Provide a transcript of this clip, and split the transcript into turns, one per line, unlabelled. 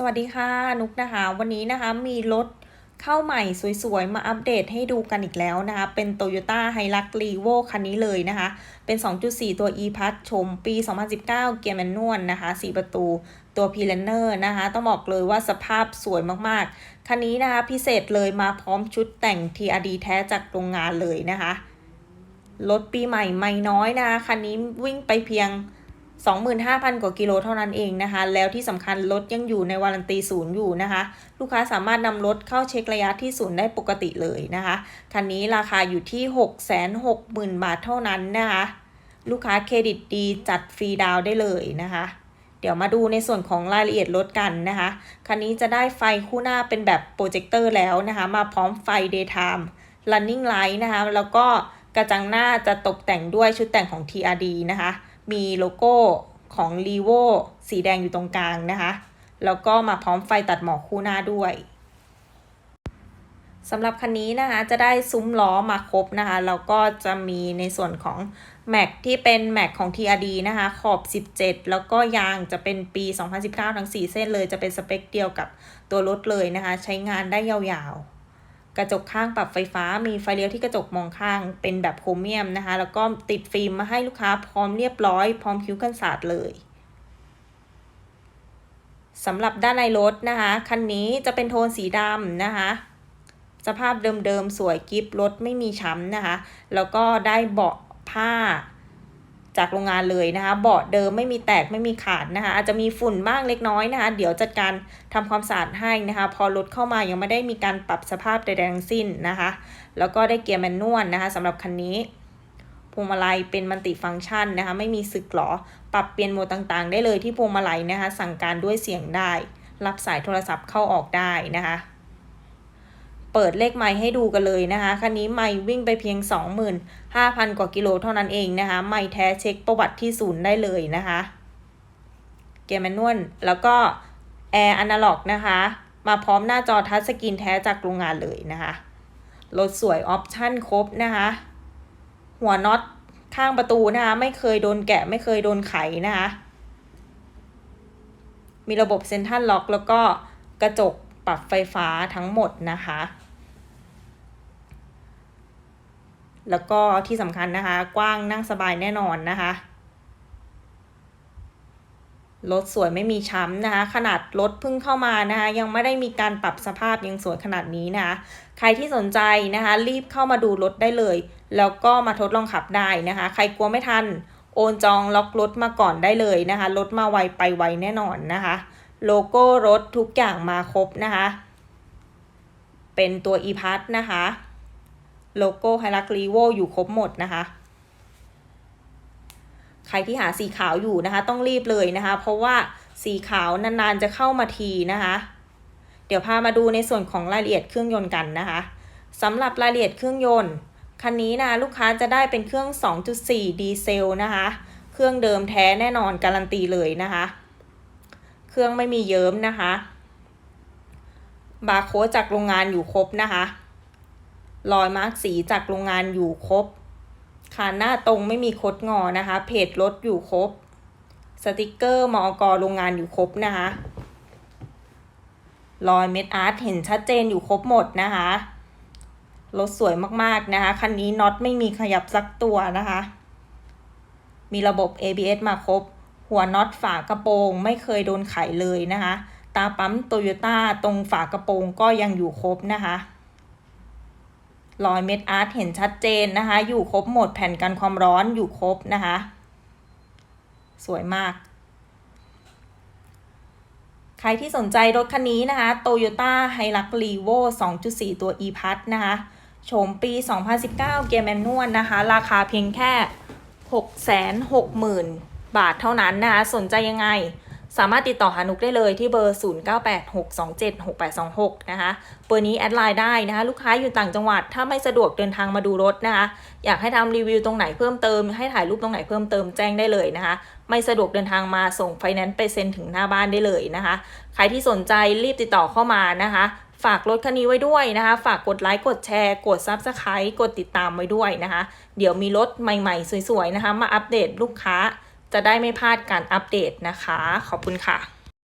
สวัสดีค่ะนุกนะคะ วันนี้นะคะมีรถเข้าใหม่สวยๆ มาอัปเดตให้ดูกันอีกแล้วนะคะ เป็น Toyota Hilux Revo คันนี้เลยนะคะ เป็น 2.4 ตัว e-pass ชมปี 2019 เกียร์แมนนวลนะคะ 4 ประตูตัว p l a n n e r นะคะ ต้องบอกเลยว่าสภาพสวยมากๆ คันนี้นะคะพิเศษเลยมาพร้อมชุดแต่ง TRD แท้จากโรงงานเลยนะคะ รถปีใหม่ไม่น้อยนะคะ คันนี้วิ่งไปเพียง 25,000 กว่ากิโลเท่านั้นเองนะคะ แล้วที่สำคัญรถยังอยู่ในวารันตีศูนย์อยู่นะคะ ลูกค้าสามารถนำรถเข้าเช็คระยะที่ศูนย์ได้ปกติเลยนะคะ คันนี้ราคาอยู่ที่ 660,000 บาทเท่านั้นนะคะ ลูกค้าเครดิตดีจัดฟรีดาวได้เลยนะคะ เดี๋ยวมาดูในส่วนของรายละเอียดรถกันนะคะ คันนี้จะได้ไฟคู่หน้าเป็นแบบโปรเจคเตอร์แล้วนะคะ มาพร้อมไฟ daytime running light นะคะ แล้วก็กระจังหน้าจะตกแต่งด้วยชุดแต่งของ TRD นะคะ มีโลโก้ของ r e v o สีแดงอยู่ตรงกลางนะคะ แล้วก็มาพร้อมไฟตัดหมอกคู่หน้าด้วยสำหรับคันนี้นะคะจะได้ซุ้มล้อมาครบนะคะแล้วก็จะมีในส่วนของแม็กที่เป็นแม็กของ TRD นะคะขอบ 17 แล้วก็ยางจะเป็นปี 2019 ทั้ง 4 เส้นเลยจะเป็นสเปคเดียวกับตัวรถเลยนะคะ ใช้งานได้ยาวๆ กระจกข้างปรับไฟฟ้า มีไฟเลี้ยวที่กระจกมองข้างเป็นแบบโครเมียมนะคะ แล้วก็ติดฟิล์มมาให้ลูกค้าพร้อมเรียบร้อย พร้อมคิ้วกันศาสตร์เลยสำหรับด้านในรถนะคะ คันนี้จะเป็นโทนสีดำนะคะ สภาพเดิมๆ สวยกิฟรถไม่มีช้ำนะคะ แล้วก็ได้เบาะผ้า จากโรงงานเลยนะคะเบาะเดิมไม่มีแตกไม่มีขาดนะคะอาจจะมีฝุ่นบ้างเล็กน้อยนะคะ เดี๋ยวจัดการทำความสะอาดให้นะคะ พอรถเข้ามายังไม่ได้มีการปรับสภาพใดๆทั้งสิ้นนะคะ แล้วก็ได้เกียร์แมนนวลนะคะสำหรับคันนี้พวงมาลัยเป็นมัลติฟังก์ชันนะคะ ไม่มีสึกหรอ ปรับเปลี่ยนโหมดต่างๆ ได้เลยที่พวงมาลัยนะคะ สั่งการด้วยเสียงได้ รับสายโทรศัพท์เข้าออกได้นะคะ เปิดเลขไมค์ให้ดูกันเลยนะคะคันนี้ไมค์วิ่งไปเพียง 25,000 กว่ากิโลเท่านั้นเองนะคะไมค์แท้เช็คประวัติที่ศูนย์ได้เลยนะคะ เกียร์แมนนวลแล้วก็แอร์อนาล็อกนะคะ มาพร้อมหน้าจอทัชสกรีนแท้จากโรงงานเลยนะคะรถสวยออปชั่นครบนะคะ หัวน็อตข้างประตูนะคะ ไม่เคยโดนแกะไม่เคยโดนไขนะคะ มีระบบเซ็นทรัลล็อกแล้วก็กระจกปรับไฟฟ้าทั้งหมดนะคะ แล้วก็ที่สำคัญนะคะ กว้างนั่งสบายแน่นอนนะคะรถสวยไม่มีช้ำนะคะ ขนาดรถเพิ่งเข้ามานะคะ ยังไม่ได้มีการปรับสภาพยังสวยขนาดนี้นะคะ ใครที่สนใจนะคะ รีบเข้ามาดูรถได้เลย แล้วก็มาทดลองขับได้นะคะ ใครกลัวไม่ทัน โอนจองล็อกรถมาก่อนได้เลยนะคะรถมาไวไปไวแน่นอนนะคะ โลโก้รถทุกอย่างมาครบนะคะ เป็นตัว e p a s นะคะ โลโก้ไฮรักรีโวอยู่ครบหมดนะคะใครที่หาสีขาวอยู่นะคะ ต้องรีบเลยนะคะ เพราะว่าสีขาวนานๆจะเข้ามาทีนะคะ เดี๋ยวพามาดูในส่วนของรายละเอียดเครื่องยนต์กันนะคะสำหรับรายละเอียดเครื่องยนต์คันนี้นะลูกค้าจะได้เป็นเครื่อง 2.4 ดีเซลนะคะ เครื่องเดิมแท้แน่นอนการันตีเลยนะคะ เครื่องไม่มีเยิ้มนะคะ บาร์โค้ดจากโรงงานอยู่ครบนะคะ รอยมาร์กสีจากโรงงานอยู่ครบคานหน้าตรงไม่มีคดงอนะคะ เพจรถอยู่ครบ สติกเกอร์มอกโรงงานอยู่ครบนะคะรอยเม็ดอาร์ตเห็นชัดเจนอยู่ครบหมดนะคะรถสวยมากๆนะคะคันนี้น็อตไม่มีขยับสักตัวนะคะ มีระบบ ABS มาครบ หัวน็อตฝากระโปรงไม่เคยโดนไขเลยนะคะ ตาปั๊มโตโยต้าตรงฝากระโปรงก็ยังอยู่ครบนะคะ รอยเม็ดอาร์ตเห็นชัดเจนนะคะ อยู่ครบหมดแผ่นกันความร้อนอยู่ครบนะคะ สวยมาก ใครที่สนใจรถคันนี้นะคะ Toyota Hilux Revo 2.4 ตัว e-pass นะคะโฉมปี 2019 เกียร์แมนนวลนะคะ ราคาเพียงแค่ 660,000 บาทเท่านั้นนะคะ สนใจยังไง สามารถติดต่อหานุกได้เลยที่เบอร์ 0986276826 นะคะ เบอร์นี้แอดไลน์ได้นะคะ ลูกค้าอยู่ต่างจังหวัด ถ้าไม่สะดวกเดินทางมาดูรถนะคะ อยากให้ทำรีวิวตรงไหนเพิ่มเติม ให้ถ่ายรูปตรงไหนเพิ่มเติมแจ้งได้เลยนะคะ ไม่สะดวกเดินทางมาส่งไฟแนนซ์ไปเซ็นถึงหน้าบ้านได้เลยนะคะ ใครที่สนใจรีบติดต่อเข้ามานะคะฝากรถคันนี้ไว้ด้วยนะคะ ฝากกดไลค์ กดแชร์ กด Subscribe กดติดตามไว้ด้วยนะคะ เดี๋ยวมีรถใหม่ๆ สวยๆ นะคะ มาอัปเดตลูกค้า จะได้ไม่พลาดการอัปเดตนะคะ ขอบคุณค่ะ